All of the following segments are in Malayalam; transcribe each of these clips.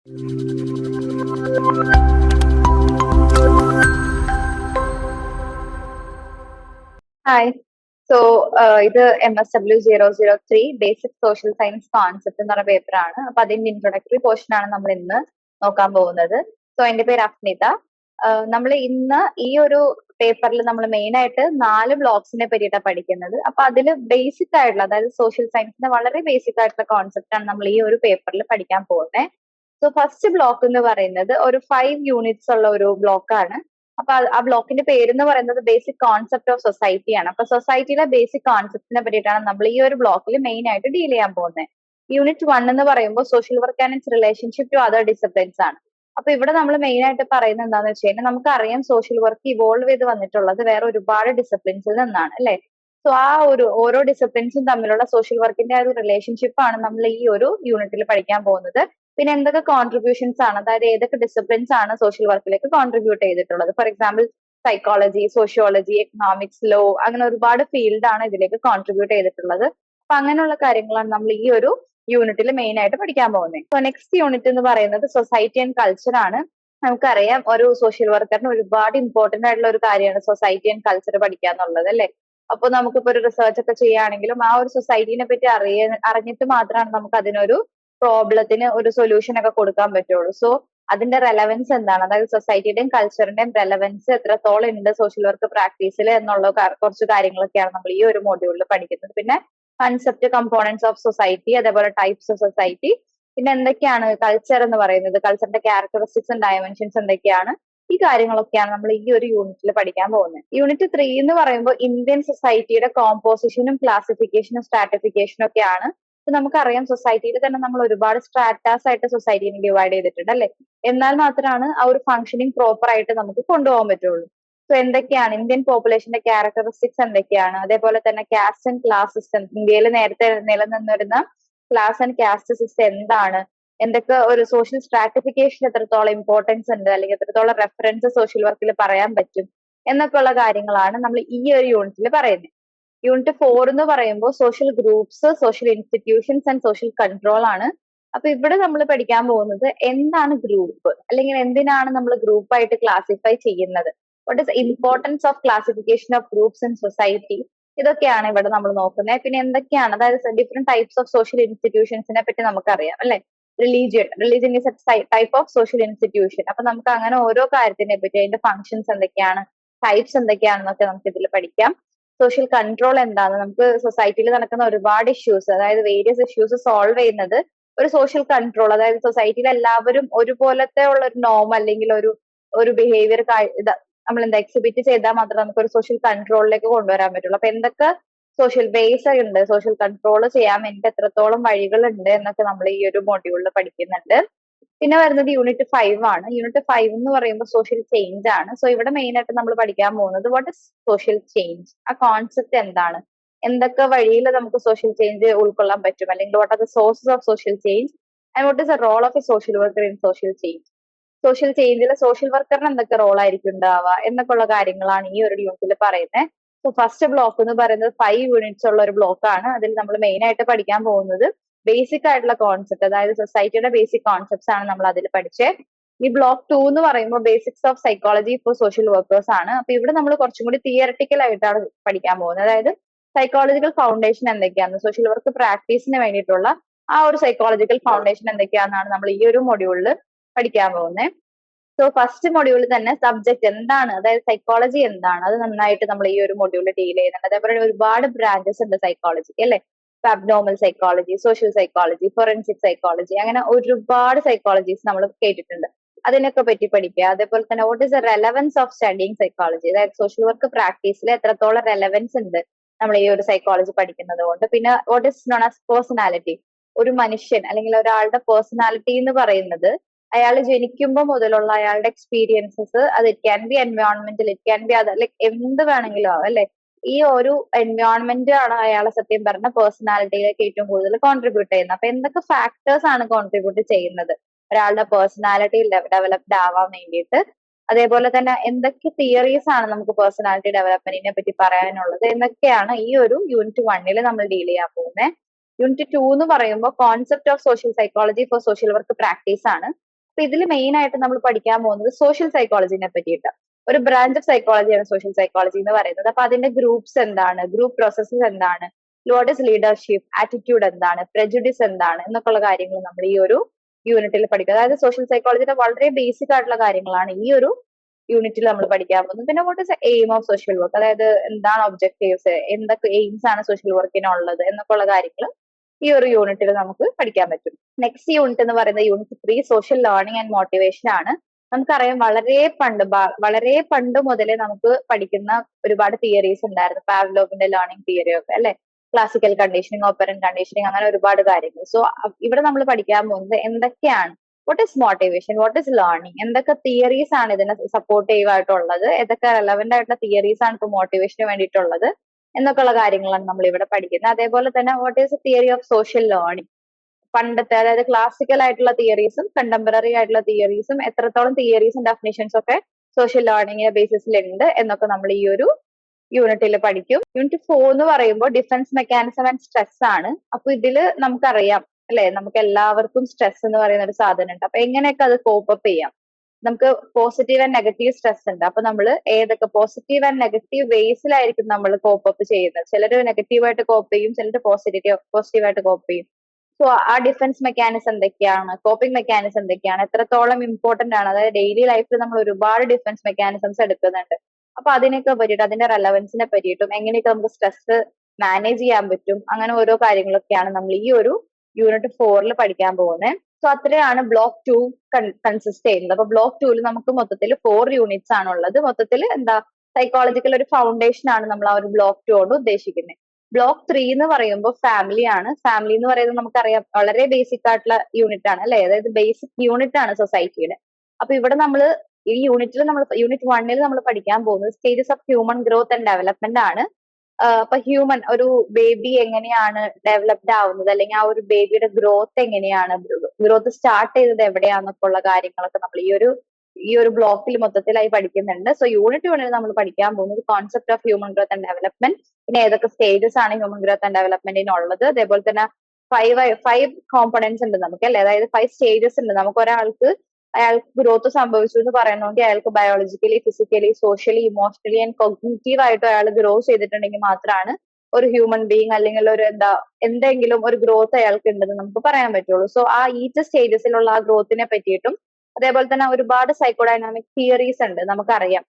ഹായ് സോ ഇത് M S W zero zero three basic social science concept എന്ന് പറഞ്ഞ പേപ്പറാണ് അപ്പൊ അതിന്റെ ഇൻട്രൊഡക്ടറി പോർഷൻ ആണ് നമ്മൾ ഇന്ന് നോക്കാൻ പോകുന്നത്. സോ എന്റെ പേര് അഫ്നിത നമ്മൾ ഇന്ന് ഈ ഒരു പേപ്പറിൽ നമ്മൾ മെയിൻ ആയിട്ട് നാല് ബ്ലോക്സിനെ പറ്റിയിട്ടാണ് പഠിക്കുന്നത്. അപ്പൊ അതിൽ ബേസിക് ആയിട്ടുള്ള അതായത് സോഷ്യൽ സയൻസിന്റെ വളരെ ബേസിക് ആയിട്ടുള്ള കോൺസെപ്റ്റ് ആണ് നമ്മൾ ഈ ഒരു പേപ്പറിൽ പഠിക്കാൻ പോകുന്നത് സോ ഫസ്റ്റ് ബ്ലോക്ക് എന്ന് പറയുന്നത് ഒരു ഫൈവ് യൂണിറ്റ്സ് ഉള്ള ഒരു ബ്ലോക്കാണ് അപ്പൊ ആ ബ്ലോക്കിന്റെ പേര് എന്ന് പറയുന്നത് ബേസിക് കോൺസെപ്റ്റ് ഓഫ് സൊസൈറ്റി ആണ്. അപ്പൊ സൊസൈറ്റിയിലെ ബേസിക് കോൺസെപ്റ്റിനെ പറ്റിയിട്ടാണ് നമ്മൾ ഈ ഒരു ബ്ലോക്കിൽ മെയിൻ ആയിട്ട് ഡീൽ ചെയ്യാൻ പോകുന്നത് യൂണിറ്റ് വൺ എന്ന് പറയുമ്പോൾ social work and it's relationship to other disciplines ആണ്. അപ്പൊ ഇവിടെ നമ്മൾ മെയിൻ ആയിട്ട് പറയുന്നത് എന്താണെന്ന് വെച്ച് കഴിഞ്ഞാൽ നമുക്കറിയാം സോഷ്യൽ വർക്ക് ഇവോൾവ് ചെയ്ത് വന്നിട്ടുള്ളത് വേറെ ഒരുപാട് ഡിസിപ്ലിൻസിൽ നിന്നാണ് അല്ലെ? സോ ആ ഒരു ഓരോ ഡിസിപ്ലിൻസും തമ്മിലുള്ള സോഷ്യൽ വർക്കിന്റെ ആ ഒരു റിലേഷൻഷിപ്പ് ആണ് നമ്മൾ ഈ ഒരു യൂണിറ്റിൽ പഠിക്കാൻ പോകുന്നത്. പിന്നെ എന്തൊക്കെ കോൺട്രിബ്യൂഷൻസ് ആണ് അതായത് ഏതൊക്കെ ഡിസിപ്ലിൻസ് ആണ് സോഷ്യൽ വർക്കിലേക്ക് കോൺട്രിബ്യൂട്ട് ചെയ്തിട്ടുള്ളത്? For example psychology sociology economics law അങ്ങനെ ഒരുപാട് ഫീൽഡാണ് ഇതിലേക്ക് കോൺട്രിബ്യൂട്ട് ചെയ്തിട്ടുള്ളത്. അപ്പൊ അങ്ങനെയുള്ള കാര്യങ്ങളാണ് നമ്മൾ ഈ ഒരു യൂണിറ്റിൽ മെയിൻ ആയിട്ട് പഠിക്കാൻ പോകുന്നത്. സോ നെക്സ്റ്റ് യൂണിറ്റ് എന്ന് പറയുന്നത് സൊസൈറ്റി ആൻഡ് കൾച്ചർ ആണ്. നമുക്കറിയാം ഒരു സോഷ്യൽ വർക്കറിന് ഒരുപാട് ഇമ്പോർട്ടന്റ് ആയിട്ടുള്ള ഒരു കാര്യമാണ് സൊസൈറ്റി ആൻഡ് കൾച്ചർ പഠിക്കുക എന്നുള്ളത് അല്ലെ? അപ്പൊ നമുക്കിപ്പോ ഒരു റിസർച്ച് ഒക്കെ ചെയ്യുകയാണെങ്കിലും ആ ഒരു സൊസൈറ്റിനെ പറ്റി അറിയ അറിഞ്ഞിട്ട് മാത്രമാണ് നമുക്ക് അതിനൊരു പ്രോബ്ലത്തിന് ഒരു സൊല്യൂഷൻ ഒക്കെ കൊടുക്കാൻ പറ്റുള്ളൂ. സോ അതിന്റെ റെലവൻസ് എന്താണ്? അതായത് സൊസൈറ്റിയുടെയും കൾച്ചറിന്റെയും റെലവൻസ് എത്രത്തോളം ഉണ്ട് സോഷ്യൽ വർക്ക് പ്രാക്ടീസിൽ എന്നുള്ള കുറച്ച് കാര്യങ്ങളൊക്കെയാണ് നമ്മൾ ഈ ഒരു മോഡ്യൂളിൽ പഠിക്കുന്നത്. പിന്നെ കൺസെപ്റ്റ് കമ്പോണൻസ് ഓഫ് സൊസൈറ്റി അതേപോലെ ടൈപ്സ് ഓഫ് സൊസൈറ്റി പിന്നെ എന്തൊക്കെയാണ് കൾച്ചർ എന്ന് പറയുന്നത്? കൾച്ചറിന്റെ ക്യാരക്ടറിസ്റ്റിക്സ് ഡയമെൻഷൻസ് എന്തൊക്കെയാണ്? ഈ കാര്യങ്ങളൊക്കെയാണ് നമ്മൾ ഈ ഒരു യൂണിറ്റിൽ പഠിക്കാൻ പോകുന്നത്. യൂണിറ്റ് ത്രീ എന്ന് പറയുമ്പോൾ ഇന്ത്യൻ സൊസൈറ്റിയുടെ കോമ്പോസിഷനും ക്ലാസിഫിക്കേഷനും സ്ട്രാറ്റിഫിക്കേഷനും ഒക്കെയാണ് നമുക്കറിയാം സൊസൈറ്റിയിൽ തന്നെ നമ്മൾ ഒരുപാട് സ്ട്രാറ്റാസ് ആയിട്ട് സൊസൈറ്റിനെ ഡിവൈഡ് ചെയ്തിട്ടുണ്ട് അല്ലെ? എന്നാൽ മാത്രമാണ് ആ ഒരു ഫംഗ്ഷനിങ് പ്രോപ്പർ ആയിട്ട് നമുക്ക് കൊണ്ടുപോകാൻ പറ്റുള്ളൂ. സോ എന്തൊക്കെയാണ്? ഇന്ത്യൻ പോപ്പുലേഷന്റെ ക്യാരക്ടറിസ്റ്റിക്സ് എന്തൊക്കെയാണ്? അതേപോലെ തന്നെ കാസ്റ്റ് ആൻഡ് ക്ലാസ് സിസ്റ്റം ഇന്ത്യയിൽ നേരത്തെ നിലനിന്നിരുന്ന ക്ലാസ് ആൻഡ് കാസ്റ്റ് സിസ്റ്റം എന്താണ്? എന്തൊക്കെ ഒരു സോഷ്യൽ സ്ട്രാറ്റിഫിക്കേഷൻ എത്രത്തോളം ഇമ്പോർട്ടൻസ് ഉണ്ട്? അല്ലെങ്കിൽ എത്രത്തോളം റെഫറൻസ് സോഷ്യൽ വർക്കിൽ പറയാൻ പറ്റും? എന്നൊക്കെയുള്ള കാര്യങ്ങളാണ് നമ്മൾ ഈ ഒരു യൂണിറ്റിൽ പറയുന്നത്. യൂണിറ്റ് ഫോർ എന്ന് പറയുമ്പോൾ social groups social institutions and social control ആണ്. അപ്പൊ ഇവിടെ നമ്മൾ പഠിക്കാൻ പോകുന്നത് എന്താണ് ഗ്രൂപ്പ് അല്ലെങ്കിൽ എന്തിനാണ് നമ്മൾ ഗ്രൂപ്പ് ആയിട്ട് ക്ലാസിഫൈ ചെയ്യുന്നത്? What is importance of classification of groups in society ഇതൊക്കെയാണ് ഇവിടെ നമ്മൾ നോക്കുന്നത്. പിന്നെ എന്തൊക്കെയാണ്? അതായത് ഡിഫറെന്റ് ടൈപ്സ് ഓഫ് സോഷ്യൽ ഇൻസ്റ്റിറ്റ്യൂഷൻസിനെ പറ്റി നമുക്കറിയാം അല്ലെ? Religion religion is type of social institution അപ്പൊ നമുക്ക് അങ്ങനെ ഓരോ കാര്യത്തിനെ പറ്റി അതിന്റെ ഫങ്ഷൻസ് എന്തൊക്കെയാണ് ടൈപ്സ് എന്തൊക്കെയാണെന്നൊക്കെ നമുക്ക് ഇതിൽ പഠിക്കാം. സോഷ്യൽ കൺട്രോൾ എന്താണ്? നമുക്ക് സൊസൈറ്റിയിൽ നടക്കുന്ന ഒരുപാട് ഇഷ്യൂസ് അതായത് വേരിയസ് ഇഷ്യൂസ് സോൾവ് ചെയ്യുന്നത് ഒരു സോഷ്യൽ കൺട്രോൾ അതായത് സൊസൈറ്റിയിൽ എല്ലാവരും ഒരുപോലത്തെ ഉള്ള ഒരു നോം അല്ലെങ്കിൽ ഒരു ഒരു ബിഹേവിയർ നമ്മൾ എന്താ എക്സിബിറ്റ് ചെയ്താൽ മാത്രമേ നമുക്ക് ഒരു സോഷ്യൽ കൺട്രോളിലേക്ക് കൊണ്ടുവരാൻ പറ്റുള്ളൂ. അപ്പൊ എന്തൊക്കെ സോഷ്യൽ ബേസ് ഉണ്ട്? സോഷ്യൽ കൺട്രോൾ ചെയ്യാൻ വേണ്ടിയിട്ട് എത്രത്തോളം വഴികളുണ്ട് എന്നൊക്കെ നമ്മൾ ഈ ഒരു മോഡ്യൂളിൽ പഠിക്കുന്നുണ്ട്. പിന്നെ വരുന്നത് യൂണിറ്റ് ഫൈവ് ആണ്. യൂണിറ്റ് ഫൈവ് എന്ന് പറയുമ്പോൾ സോഷ്യൽ ചേഞ്ച് ആണ്. സോ ഇവിടെ മെയിൻ ആയിട്ട് നമ്മൾ പഠിക്കാൻ പോകുന്നത് വാട്ട് ഇസ് സോഷ്യൽ ചേഞ്ച് ആ കോൺസെപ്റ്റ് എന്താണ്? എന്തൊക്കെ വഴിയിൽ നമുക്ക് സോഷ്യൽ ചേഞ്ച് ഉൾക്കൊള്ളാൻ പറ്റും? അല്ലെങ്കിൽ what are the sources of social change and what is the role of a social worker in social change social ചേഞ്ചിൽ social വർക്കറിന് എന്തൊക്കെ റോൾ ആയിരിക്കും ഉണ്ടാവുക? എന്നൊക്കെ ഉള്ള കാര്യങ്ങളാണ് ഈ ഒരു യൂണിറ്റിൽ പറയുന്നത് സോ ഫസ്റ്റ് ബ്ലോക്ക് എന്ന് പറയുന്നത് ഫൈവ് യൂണിറ്റ്സ് ഉള്ള ഒരു ബ്ലോക്ക് ആണ്. അതിൽ നമ്മൾ മെയിൻ ആയിട്ട് പഠിക്കാൻ പോകുന്നത്. ബേസിക് ആയിട്ടുള്ള കോൺസെപ്റ്റ് അതായത് സൊസൈറ്റിയുടെ ബേസിക് കോൺസെപ്റ്റ്സ് ആണ് നമ്മൾ അതിൽ പഠിച്ചത് ഈ ബ്ലോക്ക് ടു എന്ന് പറയുമ്പോൾ basics of psychology for social workers ആണ്. അപ്പൊ ഇവിടെ നമ്മൾ കുറച്ചും കൂടി തിയറട്ടിക്കൽ ആയിട്ടാണ് പഠിക്കാൻ പോകുന്നത്. അതായത് സൈക്കോളജിക്കൽ ഫൗണ്ടേഷൻ എന്തൊക്കെയാണ്? സോഷ്യൽ വർക്ക് പ്രാക്ടീസിന് വേണ്ടിയിട്ടുള്ള ആ ഒരു സൈക്കോളജിക്കൽ ഫൗണ്ടേഷൻ എന്തൊക്കെയാണെന്നാണ് നമ്മൾ ഈ ഒരു മൊഡ്യൂളിൽ പഠിക്കാൻ പോകുന്നത് സോ ഫസ്റ്റ് മൊഡ്യൂളിൽ തന്നെ സബ്ജക്ട് എന്താണ്? അതായത് സൈക്കോളജി എന്താണ്? അത് നന്നായിട്ട് നമ്മൾ ഈ ഒരു മൊഡ്യൂളിൽ ഡീൽ ചെയ്യുന്നുണ്ട്. അതേപോലെ ഒരുപാട് ബ്രാഞ്ചസ് ഉണ്ട് സൈക്കോളജിക്ക് അല്ലെ? Abnormal psychology social psychology forensic psychology അങ്ങനെ ഒരുപാട് സൈക്കോളജീസ് നമ്മൾ കേട്ടിട്ടുണ്ട്. അതിനൊക്കെ പറ്റി പഠിക്കുക അതേപോലെ തന്നെ what is the relevance of studying psychology അതായത് സോഷ്യൽ വർക്ക് പ്രാക്ടീസിൽ എത്രത്തോളം റെലവൻസ് ഉണ്ട് നമ്മൾ ഈ ഒരു സൈക്കോളജി പഠിക്കുന്നത് കൊണ്ട്. പിന്നെ what is known as personality ഒരു മനുഷ്യൻ അല്ലെങ്കിൽ ഒരാളുടെ പേഴ്സണാലിറ്റി എന്ന് പറയുന്നത് അയാൾ ജനിക്കുമ്പോൾ മുതലുള്ള അയാളുടെ എക്സ്പീരിയൻസസ് അത് ഇറ്റ് ക്യാൻ ബി എൻവയോൺമെന്റൽ ഇറ്റ് ക്യാൻ ബി അത് ലൈക് എന്ത് വേണമെങ്കിലും ആവും അല്ലെ? ഈ ഒരു എൻവയോൺമെന്റ് ആണ് അയാളെ സത്യം പറഞ്ഞ പേഴ്സണാലിറ്റിയിലേക്ക് ഏറ്റവും കൂടുതൽ കോൺട്രിബ്യൂട്ട് ചെയ്യുന്നത്. അപ്പൊ എന്തൊക്കെ ഫാക്ടേഴ്സ് ആണ് കോൺട്രിബ്യൂട്ട് ചെയ്യുന്നത്? ഒരാളുടെ പേഴ്സണാലിറ്റി ഡെവലപ്ഡ് ആവാൻ വേണ്ടിയിട്ട്. അതേപോലെ തന്നെ എന്തൊക്കെ തിയറീസ് ആണ് നമുക്ക് പേഴ്സണാലിറ്റി ഡെവലപ്മെന്റിനെ പറ്റി പറയാനുള്ളത്? എന്നൊക്കെയാണ് ഈ ഒരു യൂണിറ്റ് വണ്ണിൽ നമ്മൾ ഡീൽ ചെയ്യാൻ പോകുന്നത് യൂണിറ്റ് ടു എന്ന് പറയുമ്പോൾ concept of social psychology for social work practice ആണ്. അപ്പൊ ഇതിൽ മെയിൻ ആയിട്ട് നമ്മൾ പഠിക്കാൻ പോകുന്നത് സോഷ്യൽ സൈക്കോളജിനെ പറ്റിയിട്ട് ഒരു ബ്രാഞ്ച് ഓഫ് സൈക്കോളജിയാണ് സോഷ്യൽ സൈക്കോളജി എന്ന് പറയുന്നത്. അപ്പൊ അതിന്റെ ഗ്രൂപ്പ്സ് എന്താണ്? ഗ്രൂപ്പ് പ്രോസസ്സസ് എന്താണ്? വാട്ട് ഇസ് ലീഡർഷിപ്പ് ആറ്റിറ്റ്യൂഡ് എന്താണ്? പ്രെജുഡിസ് എന്താണ്? എന്നൊക്കെയുള്ള കാര്യങ്ങൾ നമ്മൾ ഈ ഒരു യൂണിറ്റിൽ പഠിക്കുക. അതായത് സോഷ്യൽ സൈക്കോളജിയുടെ വളരെ ബേസിക് ആയിട്ടുള്ള കാര്യങ്ങളാണ് ഈ ഒരു യൂണിറ്റിൽ നമ്മൾ പഠിക്കാൻ പോകുന്നത്. പിന്നെ what is aim of social work അതായത് എന്താണ് ഒബ്ജക്റ്റീവ്സ് എന്തൊക്കെ എയിംസ് ആണ് സോഷ്യൽ വർക്കിനുള്ളത് എന്നൊക്കെ ഉള്ള കാര്യങ്ങൾ ഈ ഒരു യൂണിറ്റിൽ നമുക്ക് പഠിക്കാൻ പറ്റും. നെക്സ്റ്റ് യൂണിറ്റ് എന്ന് പറയുന്നത് unit three social learning and motivation ആണ്. നമുക്കറിയാം വളരെ പണ്ട് വളരെ പണ്ട് മുതലേ നമുക്ക് പഠിക്കുന്ന ഒരുപാട് തിയറീസ് ഉണ്ടായിരുന്നു. പാവ്ലോവിന്റെ ലേണിംഗ് തിയറി ഒക്കെ അല്ലെ? ക്ലാസിക്കൽ കണ്ടീഷനിങ് ഓപ്പറൻ കണ്ടീഷനിങ് അങ്ങനെ ഒരുപാട് കാര്യങ്ങൾ. സോ ഇവിടെ നമ്മൾ പഠിക്കാൻ പോകുന്നത് എന്തൊക്കെയാണ്? What is motivation what is learning എന്തൊക്കെ തിയറീസ് ആണ് ഇതിനെ സപ്പോർട്ടീവ് ആയിട്ടുള്ളത്? ഏതൊക്കെ റെലവെന്റ് ആയിട്ടുള്ള തിയറീസ് ആണ് ഇപ്പൊ മോട്ടിവേഷന് വേണ്ടിയിട്ടുള്ളത്? എന്നൊക്കെയുള്ള കാര്യങ്ങളാണ് നമ്മൾ ഇവിടെ പഠിക്കുന്നത്. അതേപോലെ തന്നെ what is theory of social learning പണ്ടത്തെ അതായത് ക്ലാസിക്കൽ ആയിട്ടുള്ള തിയറീസും കണ്ടംപററി ആയിട്ടുള്ള തിയറീസും എത്രത്തോളം തിയറീസും ഡെഫിനിഷൻസ് ഒക്കെ സോഷ്യൽ ലേണിംഗിന്റെ ബേസിസിൽ ഉണ്ട് എന്നൊക്കെ നമ്മൾ ഈ ഒരു യൂണിറ്റിൽ പഠിക്കും. യൂണിറ്റ് ഫോർ എന്ന് പറയുമ്പോൾ ഡിഫൻസ് മെക്കാനിസം ആൻഡ് സ്ട്രെസ് ആണ്. അപ്പൊ ഇതിൽ നമുക്കറിയാം അല്ലെ? നമുക്ക് എല്ലാവർക്കും സ്ട്രെസ് എന്ന് പറയുന്ന ഒരു സാധനം ഉണ്ട്. അപ്പൊ എങ്ങനെയൊക്കെ അത് കോപ്പ് അപ്പ് ചെയ്യാം? നമുക്ക് പോസിറ്റീവ് ആൻഡ് നെഗറ്റീവ് സ്ട്രെസ് ഉണ്ട്. അപ്പൊ നമ്മൾ ഏതൊക്കെ പോസിറ്റീവ് ആൻഡ് നെഗറ്റീവ് വേസിലായിരിക്കും നമ്മൾ കോപ്പ് അപ്പ് ചെയ്യുന്നത്? ചിലർ നെഗറ്റീവായിട്ട് കോപ്പ് ചെയ്യും ചിലർ പോസിറ്റീവ് പോസിറ്റീവായിട്ട് കോപ്പ് ചെയ്യും. സോ ആ ഡിഫൻസ് മെക്കാനിസം എന്തൊക്കെയാണ്? കോപ്പിംഗ് മെക്കാനിസം എന്തൊക്കെയാണ്? എത്രത്തോളം ഇമ്പോർട്ടന്റ് ആണ്? അതായത് ഡെയിലി ലൈഫിൽ നമ്മൾ ഒരുപാട് ഡിഫൻസ് മെക്കാനിസംസ് എടുക്കുന്നുണ്ട്. അപ്പൊ അതിനൊക്കെ പറ്റിയിട്ട് അതിന്റെ റെലവൻസിനെ പറ്റിയിട്ടും എങ്ങനെയൊക്കെ നമുക്ക് സ്ട്രെസ് മാനേജ് ചെയ്യാൻ പറ്റും അങ്ങനെ ഓരോ കാര്യങ്ങളൊക്കെയാണ് നമ്മൾ ഈ ഒരു യൂണിറ്റ് ഫോറിൽ പഠിക്കാൻ പോകുന്നത്. സോ അത്രയാണ് ബ്ലോക്ക് ടു കൺസിസ്റ്റ് ചെയ്യുന്നത്. അപ്പൊ ബ്ലോക്ക് ടൂവിൽ നമുക്ക് മൊത്തത്തിൽ ഫോർ യൂണിറ്റ്സ് ആണുള്ളത്. മൊത്തത്തിൽ എന്താ? സൈക്കോളജിക്കൽ ഒരു ഫൗണ്ടേഷൻ ആണ് നമ്മൾ ആ ഒരു ബ്ലോക്ക് ടു കൊണ്ട് ഉദ്ദേശിക്കുന്നത് ബ്ലോക്ക് ത്രീ എന്ന് പറയുമ്പോൾ ഫാമിലി ആണ്. ഫാമിലി എന്ന് പറയുന്നത് നമുക്കറിയാം വളരെ ബേസിക് ആയിട്ടുള്ള യൂണിറ്റ് ആണ് അല്ലെ? അതായത് ബേസിക് യൂണിറ്റ് ആണ് സൊസൈറ്റിയുടെ അപ്പൊ ഇവിടെ നമ്മൾ ഈ യൂണിറ്റിൽ നമ്മൾ യൂണിറ്റ് വണ്ണിൽ നമ്മൾ പഠിക്കാൻ പോകുന്നത് stages of human growth and development ആണ്. അപ്പൊ ഹ്യൂമൻ ഒരു ബേബി എങ്ങനെയാണ് ഡെവലപ്ഡ് ആവുന്നത്? അല്ലെങ്കിൽ ആ ഒരു ബേബിയുടെ ഗ്രോത്ത് എങ്ങനെയാണ്? ഗ്രോത്ത് സ്റ്റാർട്ട് ചെയ്തത് എവിടെയാന്നൊക്കെ ഉള്ള കാര്യങ്ങളൊക്കെ നമ്മൾ ഈ ഒരു ഈ ഒരു ബ്ലോക്കിൽ മൊത്തത്തിലായി പഠിക്കുന്നുണ്ട്. സോ യൂണിറ്റ് വണ്ണിൽ നമ്മൾ പഠിക്കാൻ പോകുന്നത് concept of human growth and development പിന്നെ ഏതൊക്കെ സ്റ്റേജസ് ആണ് ഹ്യൂമൻ ഗ്രോത്ത് ആൻഡ് ഡെവലപ്മെന്റിനുള്ളത് അതേപോലെ തന്നെ ഫൈവ് ഫൈവ് കോമ്പണൻസ് ഉണ്ട് നമുക്ക് അല്ലെ? അതായത് ഫൈവ് സ്റ്റേജസ് ഉണ്ട്. നമുക്ക് ഒരാൾക്ക് അയാൾക്ക് ഗ്രോത്ത് സംഭവിച്ചു എന്ന് പറയണമെങ്കിൽ അയാൾക്ക് biologically physically socially emotionally and cognitive ആയിട്ട് അയാൾ ഗ്രോ ചെയ്തിട്ടുണ്ടെങ്കിൽ മാത്രമാണ് ഒരു ഹ്യൂമൻ ബീങ് അല്ലെങ്കിൽ ഒരു എന്താ എന്തെങ്കിലും ഒരു ഗ്രോത്ത് അയാൾക്ക് ഉണ്ടെന്ന് നമുക്ക് പറയാൻ പറ്റുള്ളൂ. സോ ആ ഈച്ച സ്റ്റേജസിലുള്ള ആ ഗ്രോത്തിനെ പറ്റിയിട്ടും അതേപോലെ തന്നെ ഒരുപാട് സൈക്കോഡൈനാമിക് തിയറീസ് ഉണ്ട് നമുക്കറിയാം.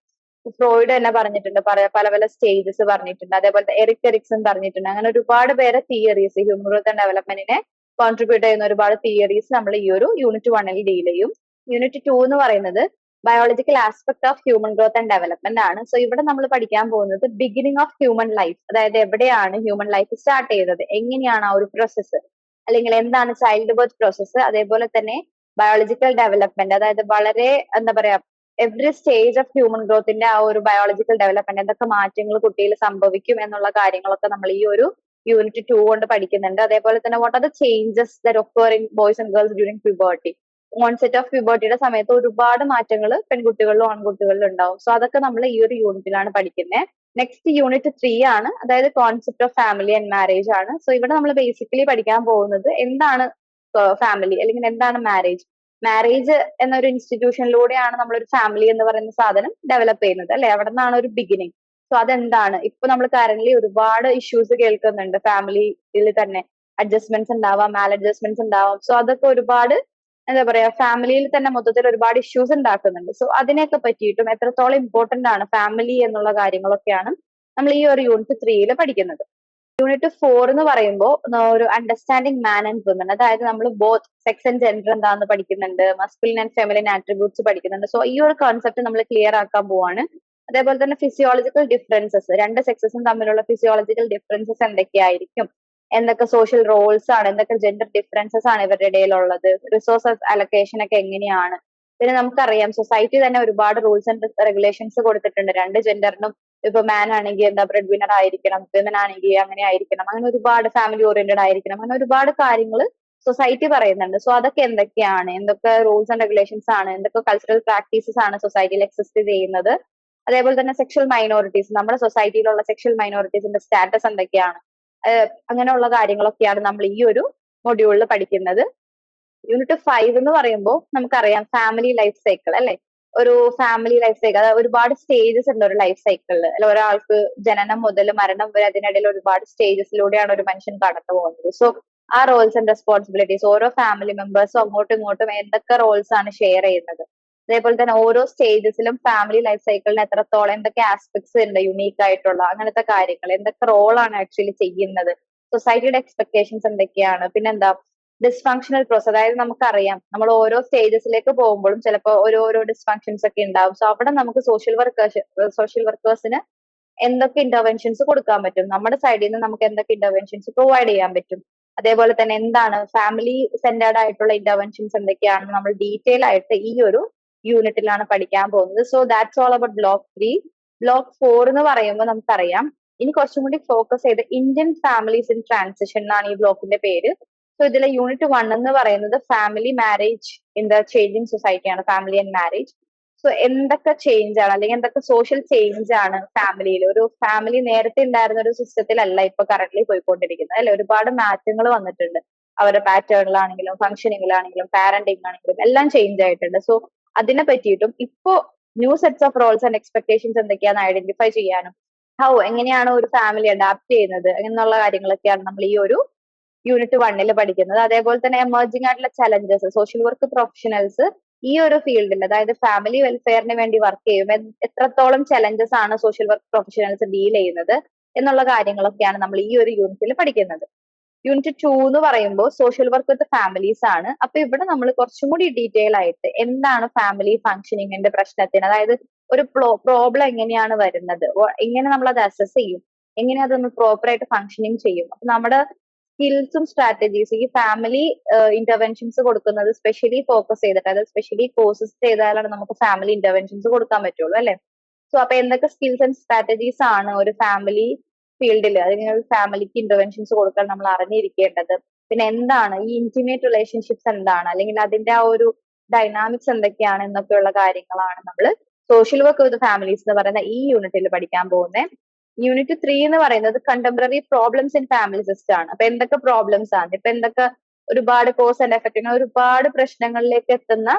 ഫ്രോയിഡ് തന്നെ പറഞ്ഞിട്ടുണ്ട് പല പല സ്റ്റേജസ് പറഞ്ഞിട്ടുണ്ട്. അതേപോലെ എറിക് എറിക്സൺ പറഞ്ഞിട്ടുണ്ട്. അങ്ങനെ ഒരുപാട് പേരെ തിയറീസ് ഹ്യൂമൻ ഡെവലപ്മെന്റിനെ കോൺട്രിബ്യൂട്ട് ചെയ്യുന്ന ഒരുപാട് തിയറീസ് നമ്മൾ ഈ ഒരു യൂണിറ്റ് വണ്ണിൽ ഡീൽ ചെയ്യും. യൂണിറ്റ് ടു എന്ന് പറയുന്നത് biological aspect of human growth and development ആണ്. സോ ഇവിടെ നമ്മൾ പഠിക്കാൻ പോകുന്നത് ബിഗിനിങ് ഓഫ് ഹ്യൂമൻ ലൈഫ് അതായത് എവിടെയാണ് ഹ്യൂമൻ ലൈഫ് സ്റ്റാർട്ട് ചെയ്തത്? എങ്ങനെയാണ് ആ ഒരു പ്രോസസ്സ് അല്ലെങ്കിൽ എന്താണ് ചൈൽഡ് ബർത്ത് പ്രോസസ്സ് അതേപോലെ തന്നെ ബയോളജിക്കൽ ഡെവലപ്മെന്റ് അതായത് വളരെ എന്താ പറയാ എവറി സ്റ്റേജ് ഓഫ് ഹ്യൂമൻ ഗ്രോത്തിന്റെ ആ ഒരു ബയോളജിക്കൽ ഡെവലപ്മെന്റ് എന്തൊക്കെ മാറ്റങ്ങൾ കുട്ടിയിൽ സംഭവിക്കും എന്നുള്ള കാര്യങ്ങളൊക്കെ നമ്മൾ ഈ ഒരു യൂണിറ്റ് ടു കൊണ്ട് പഠിക്കുന്നുണ്ട്. അതേപോലെ തന്നെ what are the changes that occur in boys and girls during puberty onset of പ്യൂബർട്ടിയുടെ സമയത്ത് ഒരുപാട് മാറ്റങ്ങൾ പെൺകുട്ടികളിലും ആൺകുട്ടികളിലും ഉണ്ടാവും. സോ അതൊക്കെ നമ്മൾ ഈ ഒരു യൂണിറ്റിലാണ് പഠിക്കുന്നത് നെക്സ്റ്റ് യൂണിറ്റ് ത്രീ ആണ് അതായത് concept of family and marriage ആണ്. സോ ഇവിടെ നമ്മൾ ബേസിക്കലി പഠിക്കാൻ പോകുന്നത് എന്താണ് ഫാമിലി അല്ലെങ്കിൽ എന്താണ് മാരേജ് മാരേജ് എന്നൊരു ഇൻസ്റ്റിറ്റ്യൂഷനിലൂടെയാണ് നമ്മളൊരു ഫാമിലി എന്ന് പറയുന്ന സാധനം ഡെവലപ്പ് ചെയ്യുന്നത് അല്ലെ? അവിടെ നിന്നാണ് ഒരു ബിഗിനിങ് സോ അതെന്താണ്? ഇപ്പൊ നമ്മൾ കറന്റ് ഒരുപാട് ഇഷ്യൂസ് കേൾക്കുന്നുണ്ട് ഫാമിലിയിൽ തന്നെ. അഡ്ജസ്റ്റ്മെന്റ്സ് ഉണ്ടാവാം മാൽ അഡ്ജസ്റ്റ്മെന്റ്സ് ഉണ്ടാവാം. സോ അതൊക്കെ ഒരുപാട് എന്താ പറയാ ഫാമിലിയിൽ തന്നെ മൊത്തത്തിൽ ഒരുപാട് ഇഷ്യൂസ് ഉണ്ടാക്കുന്നുണ്ട്. സോ അതിനെയൊക്കെ പറ്റിയിട്ടും എത്രത്തോളം ഇമ്പോർട്ടന്റ് ആണ് ഫാമിലി എന്നുള്ള കാര്യങ്ങളൊക്കെയാണ് നമ്മൾ ഈ ഒരു യൂണിറ്റ് ത്രീയിൽ പഠിക്കുന്നത്. യൂണിറ്റ് ഫോർ എന്ന് പറയുമ്പോൾ ഒരു അണ്ടർസ്റ്റാൻഡിങ് മാൻ ആൻഡ് വുമൻ അതായത് നമ്മൾ ബോത്ത് സെക്സ് ആൻഡ് ജെൻഡർ എന്താണെന്ന് പഠിക്കുന്നുണ്ട് മസ്കുലിൻ ആൻഡ് ഫെമിലിൻ ആട്രിബ്യൂട്ട്സ് പഠിക്കുന്നുണ്ട്. സോ ഈ ഒരു കോൺസെപ്റ്റ് നമ്മൾ ക്ലിയർ ആക്കാൻ പോവാണ്. അതേപോലെ തന്നെ ഫിസിയോളജിക്കൽ ഡിഫറൻസസ് രണ്ട് സെക്സസും തമ്മിലുള്ള ഫിസിയോളജിക്കൽ ഡിഫറൻസസ് എന്തൊക്കെയായിരിക്കും? എന്തൊക്കെ സോഷ്യൽ റോൾസ് ആണ് എന്തൊക്കെ ജെൻഡർ ഡിഫറൻസസ് ആണ് ഇവരുടെ ഇടയിലുള്ളത്? റിസോഴ്സസ് അലൊക്കേഷൻ ഒക്കെ എങ്ങനെയാണ്? പിന്നെ നമുക്കറിയാം സൊസൈറ്റി തന്നെ ഒരുപാട് റൂൾസ് ആൻഡ് റെഗുലേഷൻസ് കൊടുത്തിട്ടുണ്ട്. രണ്ട് ജെൻഡറിനും ഇപ്പൊ മാൻ ആണെങ്കിൽ എന്താ ബ്രെഡ് വിന്നർ ആയിരിക്കണം വിമൻ ആണെങ്കിൽ അങ്ങനെ ആയിരിക്കണം അങ്ങനെ ഒരുപാട് ഫാമിലി ഓറിയന്റഡ് ആയിരിക്കണം അങ്ങനെ ഒരുപാട് കാര്യങ്ങൾ സൊസൈറ്റി പറയുന്നുണ്ട്. സോ അതൊക്കെ എന്തൊക്കെയാണ്? എന്തൊക്കെ റൂൾസ് ആൻഡ് റെഗുലേഷൻസ് ആണ്? എന്തൊക്കെ കൾച്ചറൽ പ്രാക്ടീസസ് ആണ് സൊസൈറ്റിയിൽ എക്സിസ്റ്റ് ചെയ്യുന്നത്? അതേപോലെ തന്നെ സെക്ഷൽ മൈനോറിറ്റീസ് നമ്മുടെ സൊസൈറ്റിയിലുള്ള സെക്ഷൽ മൈനോറിറ്റീസിന്റെ സ്റ്റാറ്റസ് എന്തൊക്കെയാണ്? അങ്ങനെയുള്ള കാര്യങ്ങളൊക്കെയാണ് നമ്മൾ ഈ ഒരു മൊഡ്യൂളിൽ പഠിക്കുന്നത്. യൂണിറ്റ് ഫൈവ് എന്ന് പറയുമ്പോൾ നമുക്കറിയാം ഫാമിലി ലൈഫ് സൈക്കിൾ അല്ലെ? ഒരു ഫാമിലി ലൈഫ് സൈക്കിൾ അതായത് ഒരുപാട് സ്റ്റേജസ് ഉണ്ട് ഒരു ലൈഫ് സൈക്കിളിൽ അല്ല ഒരാൾക്ക് ജനനം മുതൽ മരണം വരെ അതിനിടയിൽ ഒരുപാട് സ്റ്റേജസിലൂടെയാണ് ഒരു മനുഷ്യൻ കടന്നു പോകുന്നത്. സോ ആ റോൾസ് ആൻഡ് റെസ്പോൺസിബിലിറ്റീസ് ഓരോ ഫാമിലി മെമ്പേഴ്സും അങ്ങോട്ടും ഇങ്ങോട്ടും എന്തൊക്കെ റോൾസ് ആണ് ഷെയർ ചെയ്യുന്നത്. അതേപോലെ തന്നെ ഓരോ സ്റ്റേജസിലും ഫാമിലി ലൈഫ് സൈക്കിളിന് എത്രത്തോളം എന്തൊക്കെ ആസ്പെക്ട്സ് ഉണ്ട് യുണീക്ക് ആയിട്ടുള്ള അങ്ങനത്തെ കാര്യങ്ങൾ എന്തൊക്കെ റോളാണ് ആക്ച്വലി ചെയ്യുന്നത്. സൊസൈറ്റിയുടെ എക്സ്പെക്ടേഷൻസ് എന്തൊക്കെയാണ്? പിന്നെന്താ? ഡിസ്ഫങ്ഷണൽ പ്രോസസ് അതായത് നമുക്കറിയാം നമ്മൾ ഓരോ സ്റ്റേജസിലേക്ക് പോകുമ്പോഴും ചിലപ്പോൾ ഓരോരോ ഡിസ്ഫങ്ഷൻസ് ഒക്കെ ഉണ്ടാവും. സോ അവിടെ നമുക്ക് സോഷ്യൽ വർക്കേഴ്സ് സോഷ്യൽ വർക്കേഴ്സിന് എന്തൊക്കെ ഇന്റർവെൻഷൻസ് കൊടുക്കാൻ പറ്റും? നമ്മുടെ സൈഡിൽ നിന്ന് നമുക്ക് എന്തൊക്കെ ഇന്റർവെൻഷൻസ് പ്രൊവൈഡ് ചെയ്യാൻ പറ്റും? അതേപോലെ തന്നെ എന്താണ് ഫാമിലി സെന്റേർഡ് ആയിട്ടുള്ള ഇന്റർവെൻഷൻസ് എന്തൊക്കെയാണെന്ന് നമ്മൾ ഡീറ്റെയിൽ ആയിട്ട് ഈ ഒരു യൂണിറ്റിലാണ് പഠിക്കാൻ പോകുന്നത്. So that's all about block three block four എന്ന് പറയുമ്പോൾ നമുക്കറിയാം ഇനി കുറച്ചും കൂടി ഫോക്കസ് ചെയ്ത് ഇന്ത്യൻ ഫാമിലീസ് ഇൻ ട്രാൻസിഷൻ എന്നാണ് ഈ ബ്ലോക്കിന്റെ പേര്. സോ ഇതിലെ യൂണിറ്റ് വൺ എന്ന് പറയുന്നത് family marriage in the changing സൊസൈറ്റിയാണ് family and marriage so എന്തൊക്കെ ചേഞ്ച് ആണ്? അല്ലെങ്കിൽ എന്തൊക്കെ സോഷ്യൽ ചേഞ്ച് ആണ് ഫാമിലിയിൽ ഒരു ഫാമിലി നേരത്തെ ഉണ്ടായിരുന്ന ഒരു സിസ്റ്റത്തിലല്ല ഇപ്പൊ കറന്റ് പോയിക്കൊണ്ടിരിക്കുന്നത്. അല്ലെ? ഒരുപാട് മാറ്റങ്ങൾ വന്നിട്ടുണ്ട്. അവരുടെ പാറ്റേണിലാണെങ്കിലും ഫംഗ്ഷനിങ്ങിലാണെങ്കിലും പാരന്റിംഗ് ആണെങ്കിലും എല്ലാം ചേഞ്ച് ആയിട്ടുണ്ട്. സോ അതിനെ പറ്റിയിട്ടും ഇപ്പോ new sets of roles and expectations എന്തൊക്കെയാണെന്ന് ഐഡന്റിഫൈ ചെയ്യാനും ഹൗ എങ്ങനെയാണ് ഒരു ഫാമിലി അഡാപ്റ്റ് ചെയ്യുന്നത് എന്നുള്ള കാര്യങ്ങളൊക്കെയാണ് നമ്മൾ ഈ ഒരു യൂണിറ്റ് വണ്ണിൽ പഠിക്കുന്നത്. അതേപോലെ തന്നെ എമർജിംഗ് ആയിട്ടുള്ള ചലഞ്ചസ് സോഷ്യൽ വർക്ക് പ്രൊഫഷണൽസ് ഈ ഒരു ഫീൽഡിൽ അതായത് ഫാമിലി വെൽഫെയറിന് വേണ്ടി വർക്ക് ചെയ്യും. എത്രത്തോളം ചലഞ്ചസ് ആണ് സോഷ്യൽ വർക്ക് പ്രൊഫഷണൽസ് ഡീൽ ചെയ്യുന്നത് എന്നുള്ള കാര്യങ്ങളൊക്കെയാണ് നമ്മൾ ഈ ഒരു യൂണിറ്റിൽ പഠിക്കുന്നത്. യൂണിറ്റ് ടു എന്ന് പറയുമ്പോൾ സോഷ്യൽ വർക്ക് വിത്ത് ഫാമിലീസ് ആണ്. അപ്പൊ ഇവിടെ നമ്മൾ കുറച്ചും കൂടി ഡീറ്റെയിൽ ആയിട്ട് എന്താണ് ഫാമിലി ഫങ്ഷനിങ്ങിന്റെ പ്രശ്നത്തിന് അതായത് ഒരു പ്രോബ്ലം എങ്ങനെയാണ് വരുന്നത്? എങ്ങനെ നമ്മൾ അത് അസസ് ചെയ്യും? എങ്ങനെ അത് നമ്മൾ പ്രോപ്പർ ആയിട്ട് ഫങ്ഷനിങ് ചെയ്യും? അപ്പൊ നമ്മുടെ സ്കിൽസും സ്ട്രാറ്റജീസ് ഈ ഫാമിലി ഇന്റർവെൻഷൻസ് കൊടുക്കുന്നത് സ്പെഷ്യലി ഫോക്കസ് ചെയ്തിട്ട് അതായത് സ്പെഷ്യലി കോഴ്സസ് ചെയ്താലാണ് നമുക്ക് ഫാമിലി ഇന്റർവെൻഷൻസ് കൊടുക്കാൻ പറ്റുള്ളൂ അല്ലെ? സോ അപ്പൊ എന്തൊക്കെ സ്കിൽസ് ആൻഡ് സ്ട്രാറ്റജീസ് ആണ് ഒരു ഫാമിലി ഫീൽഡിൽ അല്ലെങ്കിൽ ഫാമിലിക്ക് ഇന്റർവെൻഷൻസ് കൊടുക്കാൻ നമ്മൾ അറിഞ്ഞിരിക്കേണ്ടത്. പിന്നെ എന്താണ്? ഈ ഇന്റിമേറ്റ് റിലേഷൻഷിപ്സ് എന്താണ്? അല്ലെങ്കിൽ അതിന്റെ ആ ഒരു ഡൈനാമിക്സ് എന്തൊക്കെയാണ്? എന്നൊക്കെയുള്ള കാര്യങ്ങളാണ് നമ്മൾ സോഷ്യൽ വർക്ക് വിത്ത് ഫാമിലീസ് എന്ന് പറയുന്ന ഈ യൂണിറ്റിൽ പഠിക്കാൻ പോകുന്നത് യൂണിറ്റ് ത്രീ എന്ന് പറയുന്നത് contemporary problems in family system ആണ്. അപ്പൊ എന്തൊക്കെ പ്രോബ്ലംസ് ആണ്? ഇപ്പൊ എന്തൊക്കെ ഒരുപാട് കോസ് ആൻഡ് എഫക്റ്റ് ഒരുപാട് പ്രശ്നങ്ങളിലേക്ക് എത്തുന്ന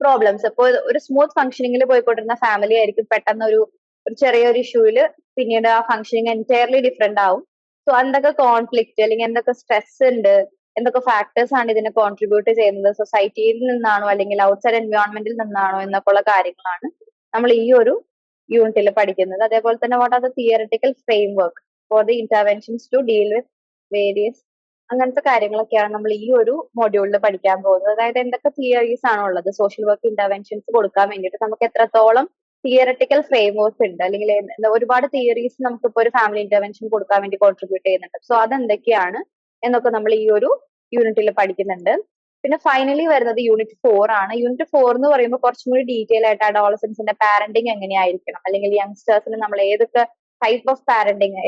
പ്രോബ്ലംസ് അപ്പോൾ ഒരു സ്മൂത്ത് ഫംഗ്ഷനിങ്ങിൽ പോയിക്കൊണ്ടിരുന്ന ഫാമിലി ആയിരിക്കും പെട്ടെന്ന് ഒരു ഒരു ചെറിയൊരു ഇഷ്യൂവിൽ പിന്നീട് ആ ഫംഗ്ഷനിങ് എന്റയർലി ഡിഫറെന്റ് ആവും. സോ എന്തൊക്കെ കോൺഫ്ലിക്റ്റ് അല്ലെങ്കിൽ എന്തൊക്കെ സ്ട്രെസ് ഉണ്ട്? എന്തൊക്കെ ഫാക്ടേഴ്സ് ആണ് ഇതിനെ കോൺട്രിബ്യൂട്ട് ചെയ്യുന്നത്? സൊസൈറ്റിയിൽ നിന്നാണോ അല്ലെങ്കിൽ ഔട്ട്സൈഡ് എൻവയോൺമെന്റിൽ നിന്നാണോ എന്നൊക്കെ ഉള്ള കാര്യങ്ങളാണ് നമ്മൾ ഈ ഒരു യൂണിറ്റിൽ പഠിക്കുന്നത്. അതേപോലെ തന്നെ what are the theoretical framework for the interventions to deal with various അങ്ങനത്തെ കാര്യങ്ങളൊക്കെയാണ് നമ്മൾ ഈ ഒരു മൊഡ്യൂളിൽ പഠിക്കാൻ പോകുന്നത്. അതായത് എന്തൊക്കെ തിയറീസ് ആണ് ഉള്ളത്? സോഷ്യൽ വർക്ക് ഇന്റർവെൻഷൻസ് കൊടുക്കാൻ വേണ്ടിയിട്ട് നമുക്ക് എത്രത്തോളം തിയറിറ്റിക്കൽ ഫ്രെയിം വർക്ക് ഉണ്ട്? അല്ലെങ്കിൽ ഒരുപാട് തിയറീസ് നമുക്കിപ്പോ ഒരു ഫാമിലി ഇന്റർവെൻഷൻ കൊടുക്കാൻ വേണ്ടി കോൺട്രിബ്യൂട്ട് ചെയ്യുന്നുണ്ട്. സോ അതെന്തൊക്കെയാണ് എന്നൊക്കെ നമ്മൾ ഈ ഒരു യൂണിറ്റിൽ പഠിക്കുന്നുണ്ട്. പിന്നെ ഫൈനലി വരുന്നത് യൂണിറ്റ് ഫോർ ആണ്. യൂണിറ്റ് ഫോർ എന്ന് പറയുമ്പോൾ കുറച്ചും കൂടി ഡീറ്റെയിൽ ആയിട്ട് അഡോളസൻസിന്റെ പാരന്റിങ് എങ്ങനെയായിരിക്കണം? അല്ലെങ്കിൽ യങ്സ്റ്റേഴ്സിന് നമ്മൾ ഏതൊക്കെ ടൈപ്പ് ഓഫ് പാരന്റിങ്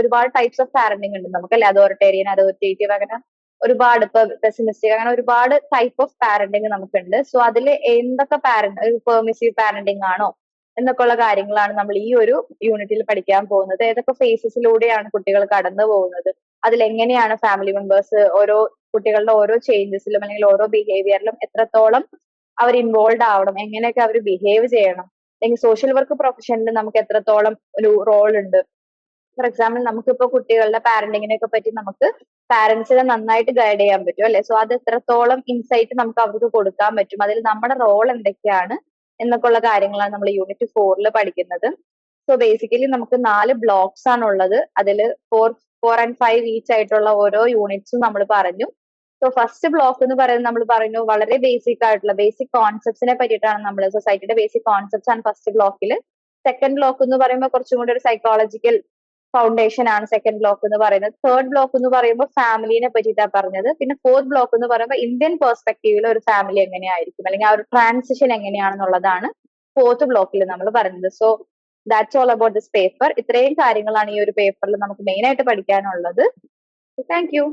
ഒരുപാട് ടൈപ്സ് ഓഫ് പാരന്റിങ് ഉണ്ട് നമുക്കല്ലേ? അതോറിറ്റേറിയൻ അതോറിറ്റേറ്റീവ് അങ്ങനെ ഒരുപാട് ഇപ്പൊ പെസിമിസ്റ്റിക് അങ്ങനെ ഒരുപാട് ടൈപ്പ് ഓഫ് പാരന്റിങ് നമുക്കുണ്ട്. സോ അതിൽ എന്തൊക്കെ പാരന്റ് പെർമിസീവ് പാരന്റിങ് ആണോ എന്നൊക്കെ ഉള്ള കാര്യങ്ങളാണ് നമ്മൾ ഈ ഒരു യൂണിറ്റിൽ പഠിക്കാൻ പോകുന്നത്. ഏതൊക്കെ ഫേസസിലൂടെയാണ് കുട്ടികൾ കടന്നു പോകുന്നത് അതിൽ എങ്ങനെയാണ് ഫാമിലി മെമ്പേഴ്സ് ഓരോ കുട്ടികളുടെ ഓരോ ചേഞ്ചസിലും അല്ലെങ്കിൽ ഓരോ ബിഹേവിയറിലും എത്രത്തോളം അവർ ഇൻവോൾവ് ആവണം എങ്ങനെയൊക്കെ അവർ ബിഹേവ് ചെയ്യണം. അല്ലെങ്കിൽ സോഷ്യൽ വർക്ക് പ്രൊഫഷനിൽ നമുക്ക് എത്രത്തോളം ഒരു റോൾ ഉണ്ട്. ഫോർ എക്സാമ്പിൾ നമുക്കിപ്പോ കുട്ടികളുടെ പാരന്റിങ്ങിനെ ഒക്കെ പറ്റി നമുക്ക് പാരന്റ്സിനെ നന്നായിട്ട് ഗൈഡ് ചെയ്യാൻ പറ്റും അല്ലെ? സോ അത് എത്രത്തോളം ഇൻസൈറ്റ് നമുക്ക് അവർക്ക് കൊടുക്കാൻ പറ്റും അതിൽ നമ്മുടെ റോൾ എന്തൊക്കെയാണ് എന്നൊക്കെ ഉള്ള കാര്യങ്ങളാണ് നമ്മൾ യൂണിറ്റ് ഫോറിൽ പഠിക്കുന്നത്. സോ ബേസിക്കലി നമുക്ക് നാല് ബ്ലോക്സ് ആണ് ഉള്ളത് അതിൽ four four and five each ആയിട്ടുള്ള ഓരോ യൂണിറ്റ്സും നമ്മൾ പറഞ്ഞു. സോ ഫസ്റ്റ് ബ്ലോക്ക് എന്ന് പറയുന്നത് നമ്മൾ പറഞ്ഞു വളരെ ബേസിക് ആയിട്ടുള്ള ബേസിക് കോൺസെപ്റ്റ്സിനെ പറ്റിയിട്ടാണ് നമ്മൾ സൊസൈറ്റിയുടെ ബേസിക് കോൺസെപ്റ്റ്സ് ആണ് ഫസ്റ്റ് ബ്ലോക്കിൽ സെക്കൻഡ് ബ്ലോക്ക് എന്ന് പറയുമ്പോൾ കുറച്ചും കൂടി ഒരു സൈക്കോളജിക്കൽ ഫൗണ്ടേഷൻ ആണ് സെക്കൻഡ് ബ്ലോക്ക് എന്ന് പറയുന്നത്. തേർഡ് ബ്ലോക്ക് എന്ന് പറയുമ്പോൾ ഫാമിലിനെ പറ്റിയിട്ടാണ് പറഞ്ഞത്. പിന്നെ ഫോർത്ത് ബ്ലോക്ക് എന്ന് പറയുമ്പോൾ ഇന്ത്യൻ പെർസ്പെക്റ്റീവിൽ ഒരു ഫാമിലി എങ്ങനെയായിരിക്കും? അല്ലെങ്കിൽ ആ ഒരു ട്രാൻസിഷൻ എങ്ങനെയാണെന്നുള്ളതാണ് ഫോർത്ത് ബ്ലോക്കിൽ നമ്മൾ പറയുന്നത്. So that's all about this paper ഇത്രയും കാര്യങ്ങളാണ് ഈ ഒരു പേപ്പറിൽ നമുക്ക് മെയിൻ ആയിട്ട് പഠിക്കാനുള്ളത്. Thank you